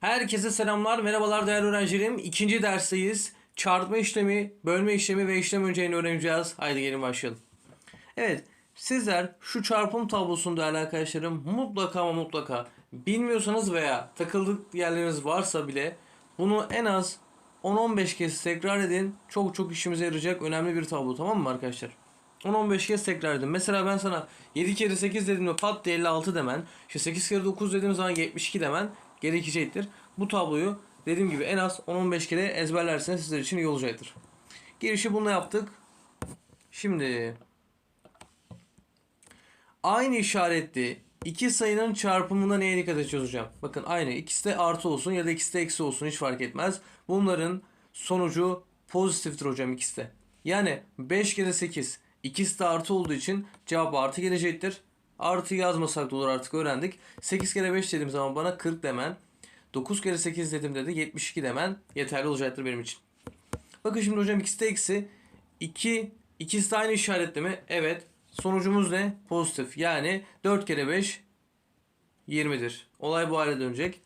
Herkese selamlar, merhabalar değerli öğrencilerim. İkinci dersteyiz. Çarpma işlemi, bölme işlemi ve işlem önceliğini öğreneceğiz. Haydi gelin başlayalım. Evet, sizler şu çarpım tablosunda değerli arkadaşlarım mutlaka ama mutlaka bilmiyorsanız veya takıldık yerleriniz varsa bile bunu en az 10-15 kez tekrar edin. Çok çok işimize yarayacak önemli bir tablo tamam mı arkadaşlar? 10-15 kez tekrar edin. Mesela ben sana 7 kere 8 dediğimde pat diye 56 demen, işte 8 kere 9 dediğim zaman 72 demen gerekecektir. Bu tabloyu dediğim gibi en az 10-15 kere ezberlerseniz sizler için iyi olacaktır. Girişi bununla yaptık. Şimdi aynı işaretli iki sayının çarpımında neye dikkat edeceğiz hocam? Bakın aynı. İkisi de artı olsun ya da ikisi de eksi olsun hiç fark etmez. Bunların sonucu pozitiftir hocam ikisi de. Yani 5 kere 8 ikisi de artı olduğu için cevap artı gelecektir. Artı yazmasak da olur artık öğrendik. 8 kere 5 dediğim zaman bana 40 demen. 9 kere 8 dediğimde de 72 demen yeterli olacaktır benim için. Bakın şimdi hocam ikisi de eksi. 2 ikisi de aynı işaretli mi? Evet. Sonucumuz ne? Pozitif. Yani 4 kere 5 20'dir. Olay bu hale dönecek.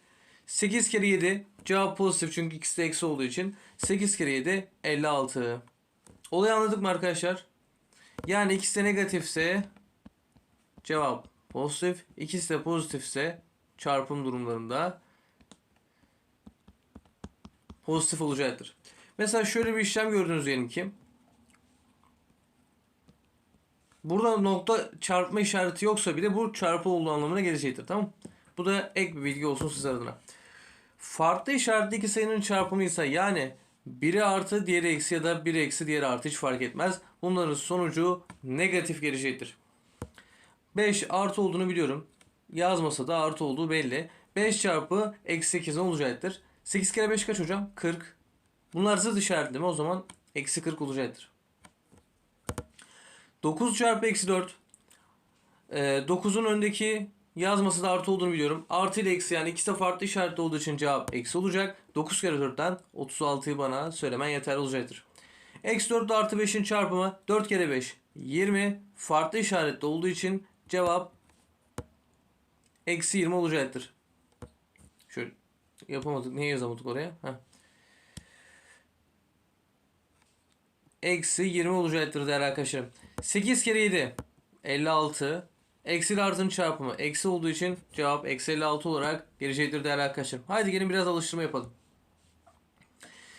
8 kere 7 cevap pozitif çünkü ikisi de eksi olduğu için 8 kere 7 56. Olayı anladık mı arkadaşlar? Yani ikisi de negatifse cevap pozitif. İkisi de pozitifse çarpım durumlarında pozitif olacaktır. Mesela şöyle bir işlem gördünüz diyelim ki. Burada nokta çarpma işareti yoksa bile bu çarpı olduğu anlamına gelecektir. Tamam Bu da ek bir bilgi olsun size adına. Farklı işaretli iki sayının çarpımıysa yani biri artı diğeri eksi ya da biri eksi diğeri artı hiç fark etmez. Bunların sonucu negatif gelecektir. 5 artı olduğunu biliyorum. Yazmasa da artı olduğu belli. 5 çarpı eksi 8 ne olacaktır? 8 kere 5 kaç hocam? 40. Bunlar zıt işaretli mi? O zaman eksi 40 olacaktır. 9 çarpı eksi 4. Ee, 9'un öndeki yazması da artı olduğunu biliyorum. Artı ile eksi yani ikisi de farklı işaretli olduğu için cevap eksi olacak. 9 kere 4'ten 36'yı bana söylemen yeterli olacaktır. Eksi 4 ile artı 5'in çarpımı 4 kere 5 20 farklı işaretli olduğu için cevap eksi 20 olacaktır. Şöyle yapamadık. Niye yazamadık oraya? Heh. Eksi 20 olacaktır değerli arkadaşlarım. 8 kere 7 56 Eksi ile artının çarpımı eksi olduğu için cevap eksi 56 olarak gelecektir değerli arkadaşlarım. Haydi gelin biraz alıştırma yapalım.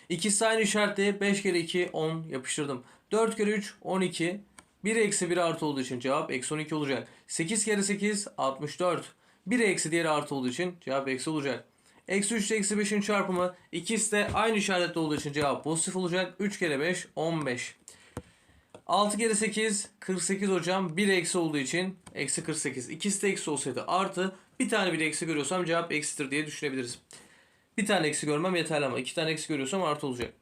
İkisi aynı işaretli 5 kere 2 10 yapıştırdım. 4 kere 3 12 1 eksi 1 artı olduğu için cevap eksi 12 olacak. 8 kere 8 64 1 eksi diğeri artı olduğu için cevap eksi olacak. Eksi 3 ile eksi 5'in çarpımı ikisi de aynı işaretli olduğu için cevap pozitif olacak. 3 kere 5 15. 6 kere 8 48 hocam. 1 eksi olduğu için eksi 48. İkisi de eksi olsaydı artı. Bir tane bile eksi görüyorsam cevap eksidir diye düşünebiliriz. Bir tane eksi görmem yeterli ama iki tane eksi görüyorsam artı olacak.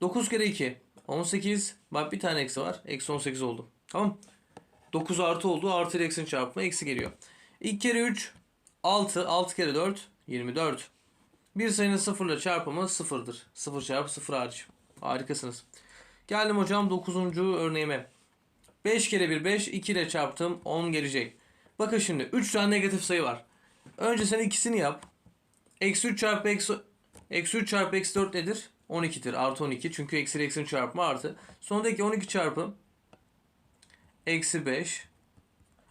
9 kere 2 18. Bak bir tane eksi var. Eksi 18 oldu. Tamam 9 artı oldu. Artı ile eksinin çarpımı eksi geliyor. 2 kere 3 6. 6 kere 4 24. Bir sayının sıfırla çarpımı sıfırdır. 0 çarpı 0 hariç. Harikasınız. Geldim hocam 9. örneğime. 5 kere 1 5. 2 ile çarptım 10 gelecek. Bakın şimdi 3 tane negatif sayı var. Önce sen ikisini yap. Eksi 3 çarpı eksi, eksi 3 çarpı eksi 4 nedir? 12'tir. Artı 12. Çünkü eksi eksinin çarpımı artı. Sondaki 12 çarpı eksi 5.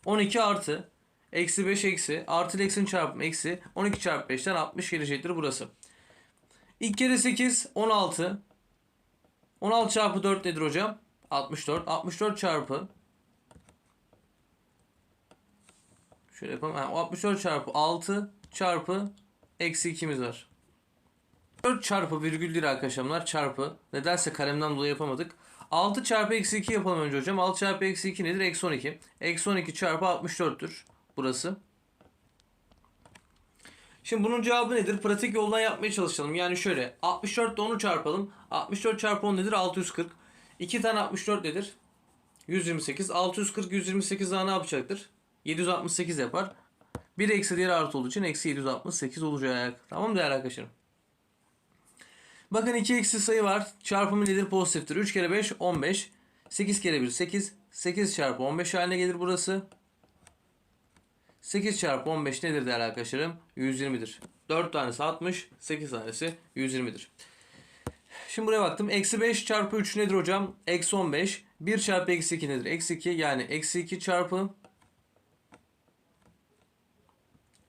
12 artı. Eksi 5 eksi. Artı eksinin çarpımı eksi. 12 çarpı 5'ten 60 gelecektir burası. 2 kere 8 16. 16 çarpı 4 nedir hocam? 64. 64 çarpı Şöyle yapalım. Ha, 64 çarpı 6 çarpı eksi 2'miz var. 4 çarpı virgül değil arkadaşlar çarpı. Nedense kalemden dolayı yapamadık. 6 çarpı eksi 2 yapalım önce hocam. 6 çarpı eksi 2 nedir? Eksi 12. Eksi 12 çarpı 64'tür. Burası. Şimdi bunun cevabı nedir? Pratik yoldan yapmaya çalışalım. Yani şöyle 64 ile 10'u çarpalım. 64 çarpı 10 nedir? 640. 2 tane 64 nedir? 128. 640 128 daha ne yapacaktır? 768 yapar. Bir eksi diğeri artı olduğu için eksi 768 olacak. Tamam değerli arkadaşlarım? Bakın iki eksi sayı var. Çarpımı nedir? Pozitiftir. 3 kere 5 15. 8 kere 1 8. 8 çarpı 15 haline gelir burası. 8 çarpı 15 nedir değerli arkadaşlarım? 120'dir. 4 tanesi 60, 8 tanesi 120'dir. Şimdi buraya baktım. Eksi 5 çarpı 3 nedir hocam? Eksi 15. 1 çarpı eksi 2 nedir? Eksi 2 yani eksi 2 çarpı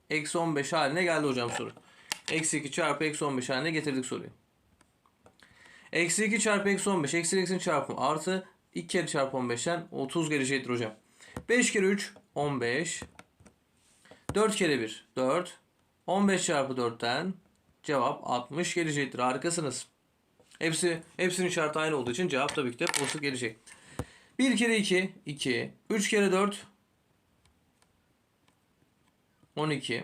eksi 15 haline geldi hocam soru. Eksi 2 çarpı eksi 15 haline getirdik soruyu. Eksi 2 çarpı eksi 15. Eksi eksinin çarpımı artı 2 kere çarpı 15'ten 30 gelecektir hocam. 5 kere 3 15. 4 kere 1 4. 15 çarpı 4'ten cevap 60 gelecektir. Harikasınız. Hepsi hepsinin şartı aynı olduğu için cevap tabii ki de pozitif gelecek. 1 kere 2 2. 3 kere 4 12.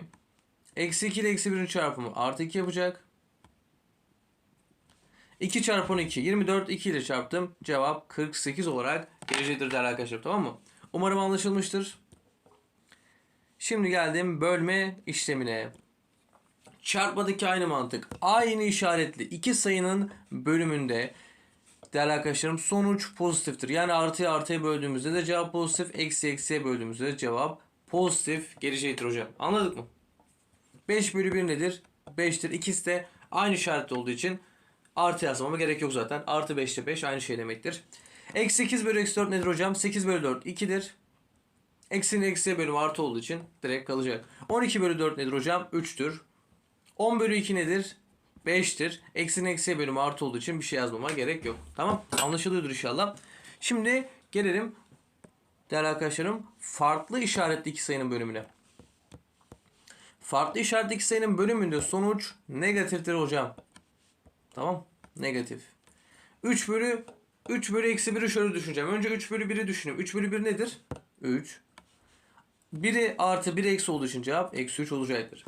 Eksi 2 ile eksi 1'in çarpımı artı 2 yapacak. 2 çarpı 12 24 2 ile çarptım. Cevap 48 olarak gelecektir değerli arkadaşlar tamam mı? Umarım anlaşılmıştır. Şimdi geldim bölme işlemine. Çarpmadaki aynı mantık. Aynı işaretli iki sayının bölümünde değerli arkadaşlarım sonuç pozitiftir. Yani artıya artıya böldüğümüzde de cevap pozitif. Eksi eksiye böldüğümüzde de cevap pozitif gelecektir hocam. Anladık mı? 5 bölü 1 nedir? 5'tir. İkisi de aynı işaretli olduğu için artı yazmama gerek yok zaten. Artı 5 ile 5 aynı şey demektir. Eksi 8 bölü eksi 4 nedir hocam? 8 bölü 4 2'dir. Eksinin eksiye bölümü artı olduğu için direkt kalacak. 12 bölü 4 nedir hocam? 3'tür. 10 bölü 2 nedir? 5'tir. Eksinin eksiye bölümü artı olduğu için bir şey yazmama gerek yok. Tamam. Anlaşılıyordur inşallah. Şimdi gelelim değerli arkadaşlarım farklı işaretli iki sayının bölümüne. Farklı işaretli iki sayının bölümünde sonuç negatiftir hocam. Tamam. Negatif. 3 bölü 3 bölü eksi 1'i şöyle düşüneceğim. Önce 3 bölü 1'i düşüneyim. 3 bölü 1 nedir? 3. 1'i artı 1 eksi olduğu için cevap eksi 3 olacaktır.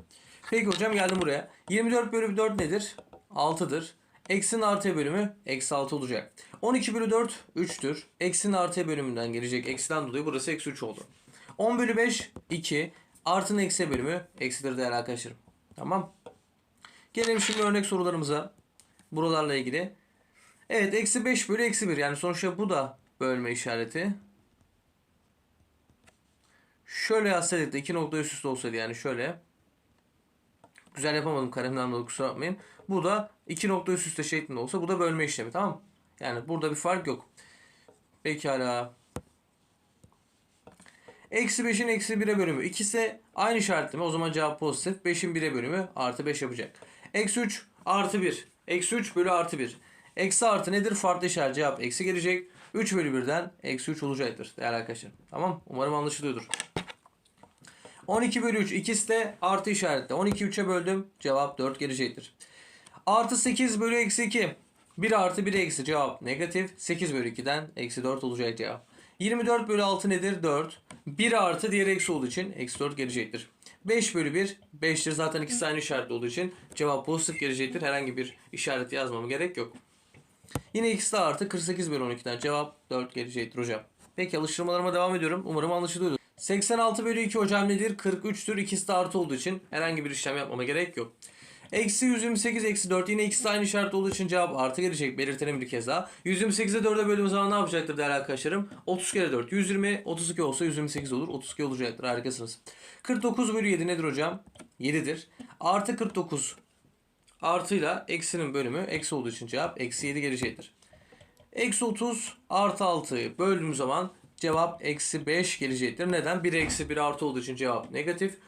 Peki hocam geldim buraya. 24 bölü 4 nedir? 6'dır. Eksinin artı bölümü eksi 6 olacak. 12 bölü 4 3'tür. Eksinin artı bölümünden gelecek. Eksiden dolayı burası eksi 3 oldu. 10 bölü 5 2. Artının eksi bölümü eksidir değerli arkadaşlarım. Tamam. Gelelim şimdi örnek sorularımıza. Buralarla ilgili. Evet eksi 5 bölü eksi 1. Yani sonuçta bu da bölme işareti. Şöyle yazsaydık da iki nokta üst üste olsaydı yani şöyle. Güzel yapamadım kalemden dolayı kusura bakmayın. Bu da iki nokta üst üste şeklinde olsa bu da bölme işlemi tamam mı? Yani burada bir fark yok. Pekala. Eksi 5'in eksi 1'e bölümü. İkisi aynı işaretli mi? O zaman cevap pozitif. 5'in 1'e bölümü artı 5 yapacak. Eksi 3 artı 1. Eksi 3 bölü artı 1. Eksi artı nedir? Farklı işaret cevap eksi gelecek. 3 bölü 1'den eksi 3 olacaktır değerli arkadaşlar. Tamam. Umarım anlaşılıyordur. 12 bölü 3 ikisi de artı işaretli. 12 3'e böldüm. Cevap 4 gelecektir. Artı 8 bölü eksi 2. 1 artı 1 eksi cevap negatif. 8 bölü 2'den eksi 4 olacak cevap. 24 bölü 6 nedir? 4. 1 artı diğer eksi olduğu için eksi 4 gelecektir. 5 bölü 1 5'tir. Zaten ikisi aynı işaretli olduğu için cevap pozitif gelecektir. Herhangi bir işaret yazmama gerek yok. Yine ikisi de artı 48 bölü 12'den cevap 4 gelecektir hocam. Peki alıştırmalarıma devam ediyorum. Umarım anlaşılıyordur. 86 bölü 2 hocam nedir? 43'tür. İkisi de artı olduğu için herhangi bir işlem yapmama gerek yok. Eksi 128 eksi 4 yine ikisi aynı işaret olduğu için cevap artı gelecek. Belirtelim bir kez daha. 128'e 4'e böldüğüm zaman ne yapacaktır değerli arkadaşlarım? 30 kere 4 120 32 olsa 128 olur. 32 olacaktır harikasınız. 49 bölü 7 nedir hocam? 7'dir. Artı 49 artıyla eksinin bölümü eksi olduğu için cevap eksi 7 gelecektir. Eksi 30 artı 6'yı böldüğüm zaman cevap eksi 5 gelecektir. Neden? 1 eksi 1 artı olduğu için cevap negatif.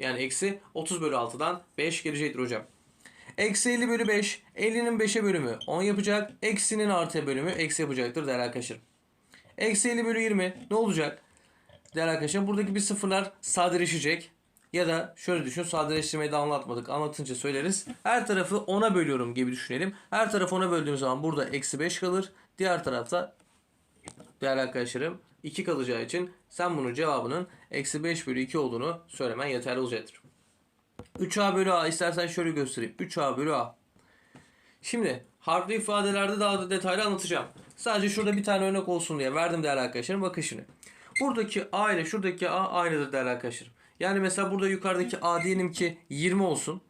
Yani eksi 30 bölü 6'dan 5 gelecektir hocam. Eksi 50 bölü 5. 50'nin 5'e bölümü 10 yapacak. Eksinin artıya bölümü eksi yapacaktır değerli arkadaşlarım. Eksi 50 bölü 20 ne olacak? Değerli arkadaşlar buradaki bir sıfırlar sadeleşecek. Ya da şöyle düşün sadeleştirmeyi de anlatmadık. Anlatınca söyleriz. Her tarafı 10'a bölüyorum gibi düşünelim. Her tarafı 10'a böldüğüm zaman burada eksi 5 kalır. Diğer tarafta değerli arkadaşlarım 2 kalacağı için sen bunun cevabının eksi 5 bölü 2 olduğunu söylemen yeterli olacaktır. 3a bölü a istersen şöyle göstereyim. 3a bölü a. Şimdi harfli ifadelerde daha da detaylı anlatacağım. Sadece şurada bir tane örnek olsun diye verdim değerli arkadaşlarım. Bakın şimdi. Buradaki a ile şuradaki a aynıdır değerli arkadaşlarım. Yani mesela burada yukarıdaki a diyelim ki 20 olsun.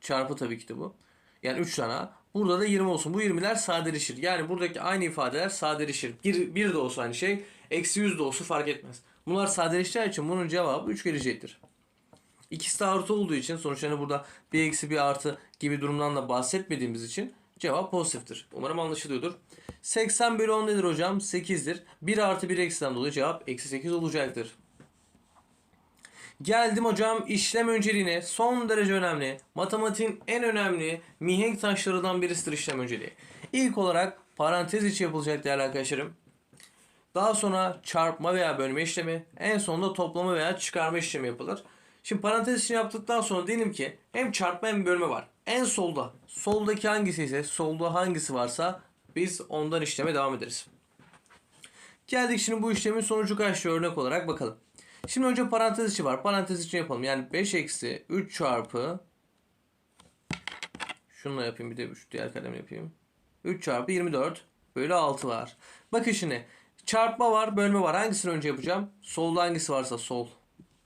Çarpı tabii ki de bu. Yani 3 tane a. Burada da 20 olsun. Bu 20'ler sadeleşir. Yani buradaki aynı ifadeler sadeleşir. 1, 1 de olsa aynı şey. Eksi 100 de olsa fark etmez. Bunlar sadeleşeceği için bunun cevabı 3 gelecektir. İkisi de artı olduğu için sonuçta hani burada bir eksi bir artı gibi durumdan da bahsetmediğimiz için cevap pozitiftir. Umarım anlaşılıyordur. 80 bölü 10 nedir hocam? 8'dir. 1 artı 1 eksiden dolayı cevap eksi 8 olacaktır. Geldim hocam işlem önceliğine son derece önemli. Matematiğin en önemli mihenk taşlarından birisidir işlem önceliği. İlk olarak parantez içi yapılacak değerli arkadaşlarım. Daha sonra çarpma veya bölme işlemi, en sonunda toplama veya çıkarma işlemi yapılır. Şimdi parantez içini yaptıktan sonra diyelim ki hem çarpma hem bölme var. En solda, soldaki hangisi ise, solda hangisi varsa biz ondan işleme devam ederiz. Geldik şimdi bu işlemin sonucu diye örnek olarak bakalım. Şimdi önce parantez içi var. Parantez içi yapalım. Yani 5 eksi 3 çarpı Şununla yapayım bir de şu diğer kalemle yapayım. 3 çarpı 24 bölü 6 var. Bakın şimdi çarpma var bölme var. Hangisini önce yapacağım? Solda hangisi varsa sol.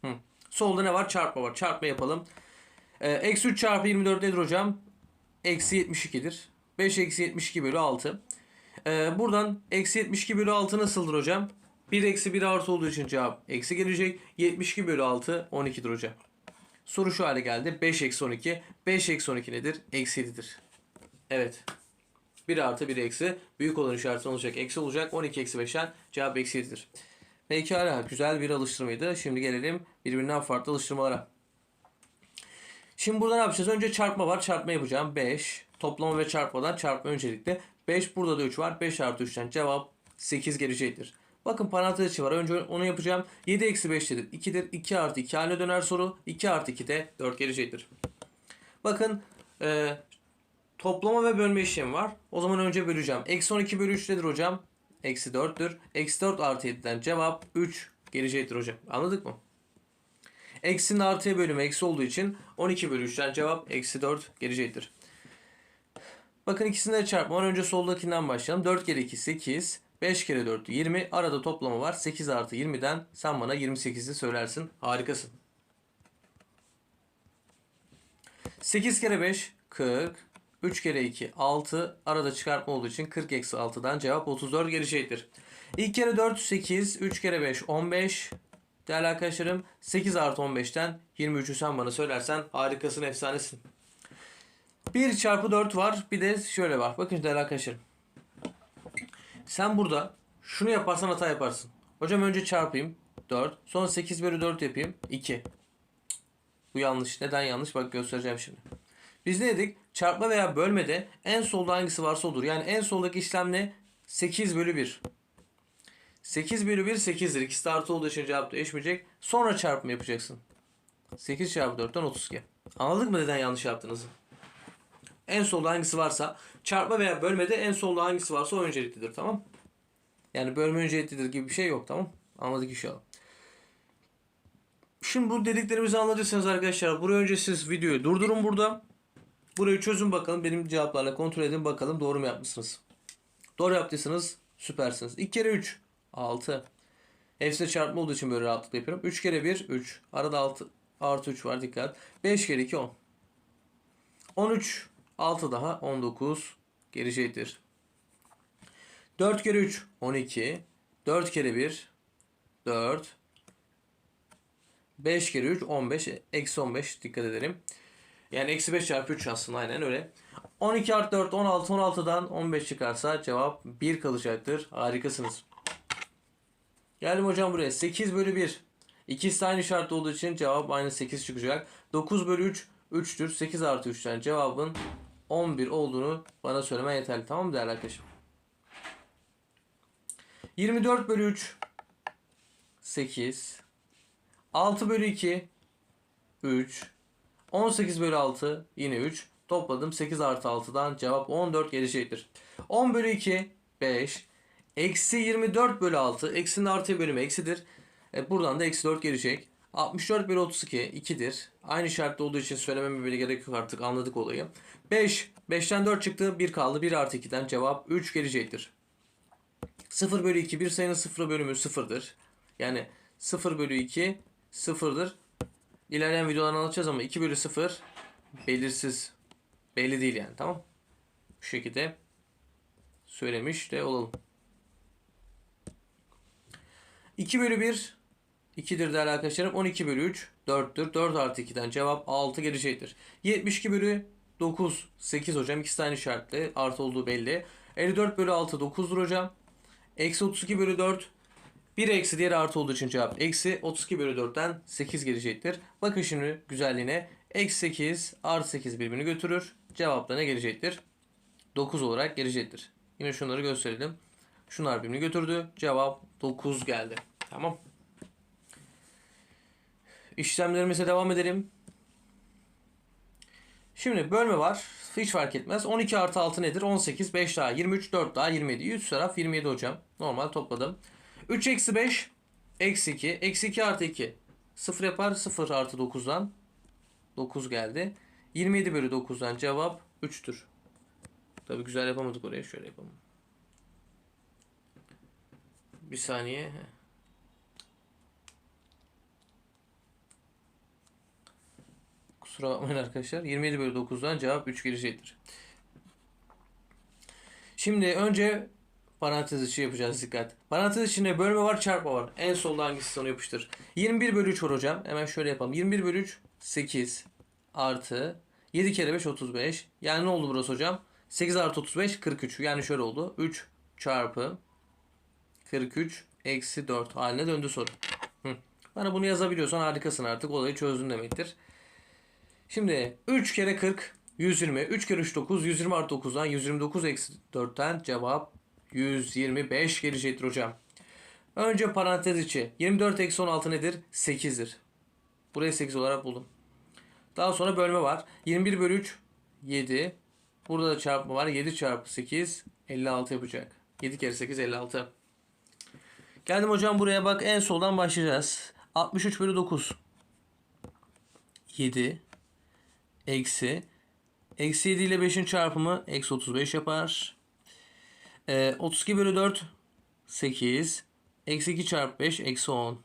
Hı. Solda ne var? Çarpma var. Çarpma yapalım. Ee, eksi 3 çarpı 24 nedir hocam? Eksi 72'dir. 5 eksi 72 bölü 6. Ee, buradan eksi 72 bölü 6 nasıldır hocam? 1 eksi 1 artı olduğu için cevap eksi gelecek. 72 bölü 6 12'dir hocam. Soru şu hale geldi. 5 eksi 12. 5 eksi 12 nedir? Eksi 7'dir. Evet. 1 artı 1 eksi. Büyük olan işareti olacak. Eksi olacak. 12 eksi 5'ten cevap eksi 7'dir. Pekala. Güzel bir alıştırmaydı. Şimdi gelelim birbirinden farklı alıştırmalara. Şimdi burada ne yapacağız? Önce çarpma var. Çarpma yapacağım. 5. Toplama ve çarpmadan çarpma öncelikle. 5 burada da 3 var. 5 artı 3'ten cevap 8 gelecektir. Bakın parantez içi var. Önce onu yapacağım. 7 eksi 5 nedir? 2'dir. 2 artı 2 haline döner soru. 2 artı 2 de 4 gelecektir. Bakın e, toplama ve bölme işlemi var. O zaman önce böleceğim. Eksi 12 bölü 3 nedir hocam? Eksi 4'tür. Eksi 4 artı 7'den cevap 3 gelecektir hocam. Anladık mı? Eksinin artıya bölümü eksi olduğu için 12 bölü 3'ten cevap eksi 4 gelecektir. Bakın ikisini de çarpma var. Önce soldakinden başlayalım. 4 kere 2 8. 5 kere 4 20. Arada toplama var. 8 artı 20'den sen bana 28'i söylersin. Harikasın. 8 kere 5 40. 3 kere 2 6. Arada çıkartma olduğu için 40 eksi 6'dan cevap 34 gelecektir. 2 kere 4 8. 3 kere 5 15. Değerli arkadaşlarım 8 artı 15'ten 23'ü sen bana söylersen harikasın efsanesin. 1 çarpı 4 var. Bir de şöyle var. Bakın değerli arkadaşlarım. Sen burada şunu yaparsan hata yaparsın. Hocam önce çarpayım. 4. Sonra 8 bölü 4 yapayım. 2. Bu yanlış. Neden yanlış? Bak göstereceğim şimdi. Biz ne dedik? Çarpma veya bölmede en solda hangisi varsa olur. Yani en soldaki işlem ne? 8 bölü 1. 8 bölü 1 8'dir. İkisi de artı olduğu için cevap değişmeyecek. Sonra çarpma yapacaksın. 8 çarpı 4'ten 32. Anladık mı neden yanlış yaptığınızı? En solda hangisi varsa çarpma veya bölmede en solda hangisi varsa o önceliklidir tamam Yani bölme önceliklidir gibi bir şey yok tamam Anladık inşallah. Şimdi bu dediklerimizi anladıysanız arkadaşlar buraya önce siz videoyu durdurun burada. Burayı çözün bakalım benim cevaplarla kontrol edin bakalım doğru mu yapmışsınız. Doğru yaptıysanız süpersiniz. 2 kere 3 6. Hepsi çarpma olduğu için böyle rahatlıkla yapıyorum. 3 kere 1 3. Arada 6 artı 3 var dikkat. 5 kere 2 10. 13 6 daha 19 gelecektir. 4 kere 3 12. 4 kere 1 4. 5 kere 3 15. Eksi 15 dikkat edelim. Yani eksi 5 çarpı 3 aslında aynen öyle. 12 artı 4 16 16'dan 15 çıkarsa cevap 1 kalacaktır. Harikasınız. Geldim hocam buraya. 8 bölü 1. İkisi aynı şart olduğu için cevap aynı 8 çıkacak. 9 bölü 3 3'tür. 8 artı 3'ten cevabın 11 olduğunu bana söylemen yeterli. Tamam mı değerli arkadaşım? 24 bölü 3 8 6 bölü 2 3 18 bölü 6 yine 3 topladım 8 artı 6'dan cevap 14 gelecektir. 10 bölü 2 5 eksi 24 bölü 6 eksinin artı bölümü eksidir. E, buradan da eksi 4 gelecek. 64 bölü 32 2'dir. Aynı şartta olduğu için söylememe bile gerek yok artık anladık olayı. 5. 5'ten 4 çıktı 1 kaldı. 1 artı 2'den cevap 3 gelecektir. 0 bölü 2 bir sayının 0 bölümü 0'dır. Yani 0 bölü 2 0'dır. İlerleyen videolarda anlatacağız ama 2 bölü 0 belirsiz. Belli değil yani tamam. Bu şekilde söylemiş de olalım. 2 bölü 1 2'dir değerli arkadaşlarım. 12 bölü 3 4'tür. 4 artı 2'den cevap 6 gelecektir. 72 bölü 9 8 hocam. İkisi tane işaretli. Artı olduğu belli. 54 bölü 6 9'dur hocam. Eksi 32 bölü 4 bir eksi diğeri artı olduğu için cevap eksi 32 bölü 4'ten 8 gelecektir. Bakın şimdi güzelliğine. Eksi 8 artı 8 birbirini götürür. Cevap da ne gelecektir? 9 olarak gelecektir. Yine şunları gösterelim. Şunlar birbirini götürdü. Cevap 9 geldi. Tamam. İşlemlerimize devam edelim. Şimdi bölme var. Hiç fark etmez. 12 artı 6 nedir? 18. 5 daha 23. 4 daha 27. 3 taraf 27 hocam. Normal topladım. 3 eksi 5. Eksi 2. Eksi 2 artı 2. 0 yapar. 0 artı 9'dan. 9 geldi. 27 bölü 9'dan cevap 3'tür. Tabi güzel yapamadık oraya. Şöyle yapalım. Bir saniye. Kusura bakmayın arkadaşlar. 27 bölü 9'dan cevap 3 gelecektir. Şimdi önce parantez içi yapacağız dikkat. Parantez içinde bölme var çarpma var. En solda hangisi onu yapıştır. 21 bölü 3 var hocam. Hemen şöyle yapalım. 21 bölü 3 8 artı 7 kere 5 35. Yani ne oldu burası hocam? 8 artı 35 43. Yani şöyle oldu. 3 çarpı 43 eksi 4 haline döndü soru. Hı. Bana bunu yazabiliyorsan harikasın artık. Olayı çözdün demektir. Şimdi 3 kere 40 120. 3 kere 3 9. 120 artı 9'dan 129 eksi 4'ten cevap 125 gelecektir hocam. Önce parantez içi. 24 eksi 16 nedir? 8'dir. Burayı 8 olarak buldum. Daha sonra bölme var. 21 bölü 3 7. Burada da çarpma var. 7 çarpı 8 56 yapacak. 7 kere 8 56. Geldim hocam buraya bak en soldan başlayacağız. 63 bölü 9. 7 eksi eksi 7 ile 5'in çarpımı eksi 35 yapar. Ee, 32 bölü 4 8 eksi 2 çarpı 5 eksi 10.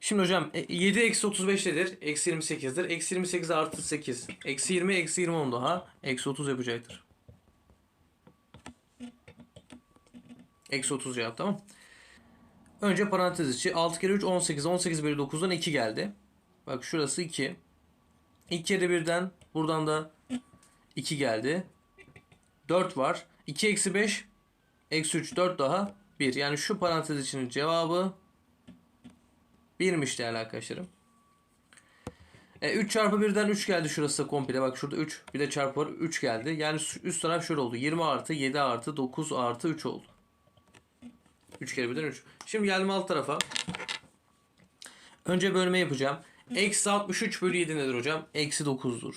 Şimdi hocam e, 7 eksi 35 nedir? Eksi 28'dir. Eksi 28 artı 8. Eksi 20 eksi 20 10 daha. Eksi 30 yapacaktır. Eksi 30 cevap tamam. Önce parantez içi. 6 kere 3 18. 18 bölü 9'dan 2 geldi. Bak şurası 2. 2 kere 1'den buradan da 2 geldi. 4 var. 2 eksi 5 eksi 3 4 daha 1. Yani şu parantez içinin cevabı 1'miş değerli arkadaşlarım. E, 3 çarpı 1'den 3 geldi şurası komple. Bak şurada 3 bir de çarpı var 3 geldi. Yani üst taraf şöyle oldu. 20 artı 7 artı 9 artı 3 oldu. 3 kere 1'den 3. Şimdi geldim alt tarafa. Önce bölme yapacağım. Eksi 63 bölü 7 nedir hocam? Eksi 9'dur.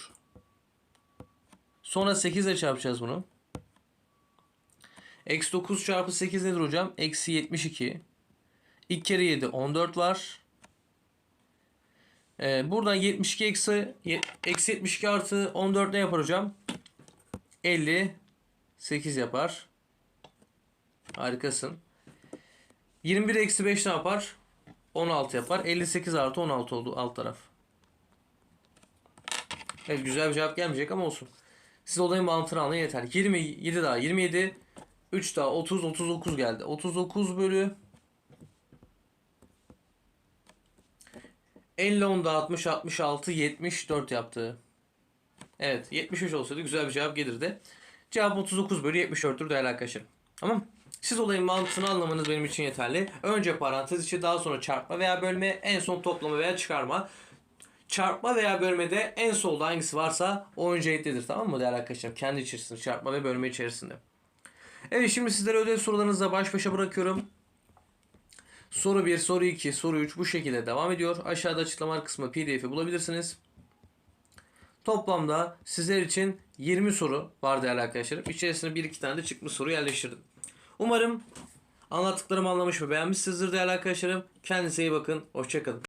Sonra 8 ile çarpacağız bunu. Eksi 9 çarpı 8 nedir hocam? Eksi 72. 2 kere 7 14 var. Ee, buradan 72 eksi, eksi 72 artı 14 ne yapar hocam? 58 yapar. Harikasın. 21 eksi 5 ne yapar? 16 yapar. 58 artı 16 oldu alt taraf. Evet güzel bir cevap gelmeyecek ama olsun. Siz olayın mantığını anlayın yeter. 27 daha 27 3 daha 30 39 geldi. 39 bölü 50 10 daha 60 66 74 yaptı. Evet 73 olsaydı güzel bir cevap gelirdi. Cevap 39 bölü 74'tür değerli arkadaşlarım. Tamam siz olayın mantığını anlamanız benim için yeterli. Önce parantez içi daha sonra çarpma veya bölme en son toplama veya çıkarma. Çarpma veya bölmede en solda hangisi varsa o önceliklidir tamam mı değerli arkadaşlarım? Kendi içerisinde çarpma ve bölme içerisinde. Evet şimdi sizlere ödev sorularınızla baş başa bırakıyorum. Soru 1, soru 2, soru 3 bu şekilde devam ediyor. Aşağıda açıklama kısmı pdf'i bulabilirsiniz. Toplamda sizler için 20 soru var değerli arkadaşlarım. İçerisine 1-2 tane de çıkmış soru yerleştirdim. Umarım anlattıklarımı anlamış ve beğenmişsinizdir değerli arkadaşlarım. Kendinize iyi bakın. Hoşçakalın.